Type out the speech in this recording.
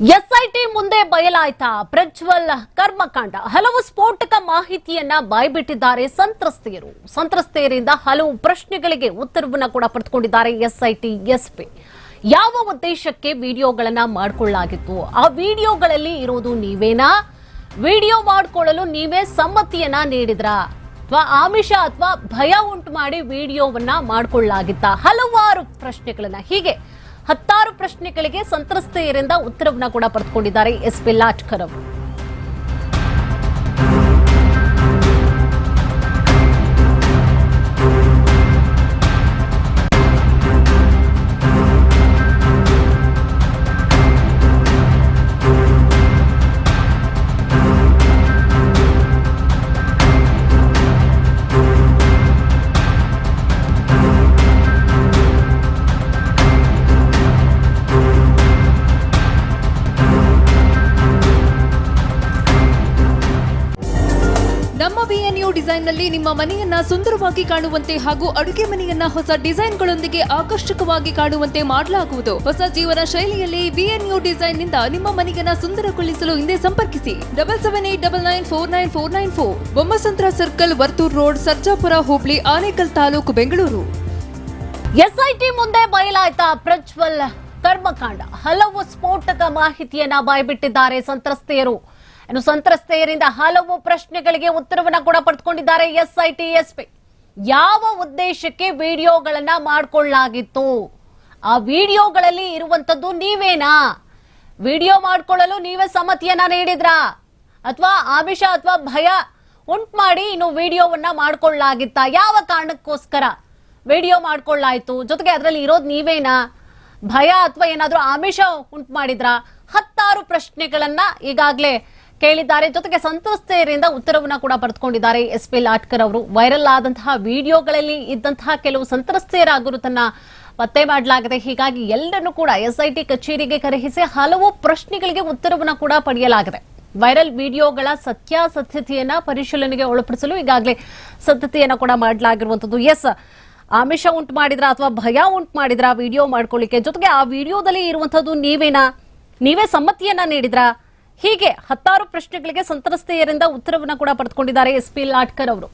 SIT ಮುಂದೆ ಬಯಲಾಯ್ತಾ ಪ್ರಜ್ವಲ್ ಕರ್ಮಕಾಂಡ. ಹಲವು ಸ್ಫೋಟಕ ಮಾಹಿತಿಯನ್ನ ಬಾಯ್ಬಿಟ್ಟಿದ್ದಾರೆ ಸಂತ್ರಸ್ತೆಯರು. ಸಂತ್ರಸ್ತೆಯರಿಂದ ಹಲವು ಪ್ರಶ್ನೆಗಳಿಗೆ ಉತ್ತರವನ್ನ ಕೂಡ ಪಡೆದುಕೊಂಡಿದ್ದಾರೆ ಎಸ್ಐಟಿ, ಎಸ್ಪಿ. ಯಾವ ಉದ್ದೇಶಕ್ಕೆ ವಿಡಿಯೋಗಳನ್ನ ಮಾಡಿಕೊಳ್ಳಲಾಗಿತ್ತು? ಆ ವಿಡಿಯೋಗಳಲ್ಲಿ ಇರೋದು ನೀವೇನಾ? ವಿಡಿಯೋ ಮಾಡಿಕೊಳ್ಳಲು ನೀವೇ ಸಮ್ಮತಿಯನ್ನ ನೀಡಿದ್ರಾ? ಅಥವಾ ಆಮಿಷ ಅಥವಾ ಭಯ ಉಂಟು ಮಾಡಿ ವಿಡಿಯೋವನ್ನ ಮಾಡಿಕೊಳ್ಳಲಾಗಿತ್ತ? ಹಲವಾರು ಪ್ರಶ್ನೆಗಳನ್ನ. ಹೀಗೆ ಹತ್ತಾರು ಪ್ರಶ್ನೆಗಳಿಗೆ ಸಂತ್ರಸ್ತೆಯರಿಂದ ಉತ್ತರವನ್ನ ಕೂಡ ಪಡೆದುಕೊಂಡಿದ್ದಾರೆ ಎಸ್ ಪಿ ಲಾಟ್ಕರ್ ಅವರು ನಮ್ಮ ವಿಎನ್ಯು ಡಿಸೈನ್ನಲ್ಲಿ ನಿಮ್ಮ ಮನೆಯನ್ನ ಸುಂದರವಾಗಿ ಕಾಣುವಂತೆ ಹಾಗೂ ಅಡುಗೆ ಮನೆಯನ್ನ ಹೊಸ ಡಿಸೈನ್ಗಳೊಂದಿಗೆ ಆಕರ್ಷಕವಾಗಿ ಕಾಣುವಂತೆ ಮಾಡಲಾಗುವುದು. ಹೊಸ ಜೀವನ ಶೈಲಿಯಲ್ಲಿ ವಿಎನ್ಯು ಡಿಸೈನ್ನಿಂದ ನಿಮ್ಮ ಮನೆಯನ್ನ ಸುಂದರಗೊಳಿಸಲು ಹಿಂದೆ ಸಂಪರ್ಕಿಸಿ. Double seven eight double nine four nine four nine four. Bommasandra circle, Varthur road, Sarjapura, Hubli, Anekal taluk, Bengaluru. SIT ಮುಂದೆ ಬಯಲಾಯ್ತಾ ಪ್ರಜ್ವಲ್ ಕರ್ಮಕಾಂಡ. ಹಲವು ಸ್ಫೋಟಕ ಮಾಹಿತಿಯನ್ನ ಬಾಯ್ಬಿಟ್ಟಿದ್ದಾರೆ ಸಂತ್ರಸ್ತೆಯರು. ಇನ್ನು ಸಂತ್ರಸ್ತೆಯರಿಂದ ಹಲವು ಪ್ರಶ್ನೆಗಳಿಗೆ ಉತ್ತರವನ್ನ ಕೂಡ ಪಡೆದುಕೊಂಡಿದ್ದಾರೆ ಎಸ್ಐಟಿ, ಎಸ್ಪಿ. ಯಾವ ಉದ್ದೇಶಕ್ಕೆ ವಿಡಿಯೋಗಳನ್ನ ಮಾಡಿಕೊಳ್ಳಲಾಗಿತ್ತು ಆ ವಿಡಿಯೋಗಳಲ್ಲಿ ಇರುವಂತದ್ದು ನೀವೇನಾ? ವಿಡಿಯೋ ಮಾಡಿಕೊಳ್ಳಲು ನೀವೇ ಸಮ್ಮತಿಯನ್ನ ನೀಡಿದ್ರಾ? ಅಥವಾ ಆಮಿಷ ಅಥವಾ ಭಯ ಉಂಟು ಮಾಡಿ ಇನ್ನು ವಿಡಿಯೋವನ್ನ ಮಾಡ್ಕೊಳ್ಳಲಾಗಿತ್ತ ಯಾವ ಕಾರಣಕ್ಕೋಸ್ಕರ ವಿಡಿಯೋ ಮಾಡ್ಕೊಳ್ಳಾಯ್ತು? ಜೊತೆಗೆ ಅದರಲ್ಲಿ ಇರೋದು ನೀವೇನಾ? ಭಯ ಅಥವಾ ಏನಾದರೂ ಆಮಿಷ ಉಂಟು ಮಾಡಿದ್ರಾ? ಹತ್ತಾರು ಪ್ರಶ್ನೆಗಳನ್ನ ಈಗಾಗಲೇ ಕೇಳಿದ್ದಾರೆ. ಜೊತೆಗೆ ಸಂತ್ರಸ್ತೆಯರಿಂದ ಉತ್ತರವನ್ನ ಕೂಡ ಪಡೆದುಕೊಂಡಿದ್ದಾರೆ. ಎಸ್ ಪಿ ಲಾಟ್ಕರ್ ಅವರು ವೈರಲ್ ಆದಂತಹ ವಿಡಿಯೋಗಳಲ್ಲಿ ಇದ್ದಂತಹ ಕೆಲವು ಸಂತ್ರಸ್ತೆಯರ ಗುರುತನ್ನ ಪತ್ತೆ ಮಾಡಲಾಗಿದೆ. ಹೀಗಾಗಿ ಎಲ್ಲರನ್ನೂ ಕೂಡ ಎಸ್ಐಟಿ ಕಚೇರಿಗೆ ಕರೆಯಿಸಿ ಹಲವು ಪ್ರಶ್ನೆಗಳಿಗೆ ಉತ್ತರವನ್ನ ಕೂಡ ಪಡೆಯಲಾಗಿದೆ. ವೈರಲ್ ವಿಡಿಯೋಗಳ ಸತ್ಯಾಸತ್ಯತೆಯನ್ನ ಪರಿಶೀಲನೆಗೆ ಒಳಪಡಿಸಲು ಈಗಾಗಲೇ ಸಿದ್ಧತೆಯನ್ನ ಕೂಡ ಮಾಡಲಾಗಿರುವಂತದ್ದು. ಎಸ್, ಆಮಿಷ ಉಂಟು ಮಾಡಿದ್ರ ಅಥವಾ ಭಯ ಉಂಟು ಮಾಡಿದ್ರ? ವಿಡಿಯೋ ಮಾಡ್ಕೊಳ್ಳಿಕ್ಕೆ. ಜೊತೆಗೆ ಆ ವಿಡಿಯೋದಲ್ಲಿ ಇರುವಂತದ್ದು ನೀವೇನಾ? ನೀವೇ ಸಮ್ಮತಿಯನ್ನ ನೀಡಿದ್ರಾ? ಹೀಗೆ ಹತ್ತಾರು ಪ್ರಶ್ನೆಗಳಿಗೆ ಸಂತ್ರಸ್ತೆಯರಿಂದ ಉತ್ತರವನ್ನು ಕೂಡ ಪಡೆದುಕೊಂಡಿದ್ದಾರೆ ಎಸ್ಪಿ ಲಾಟ್ಕರ್ ಅವರು.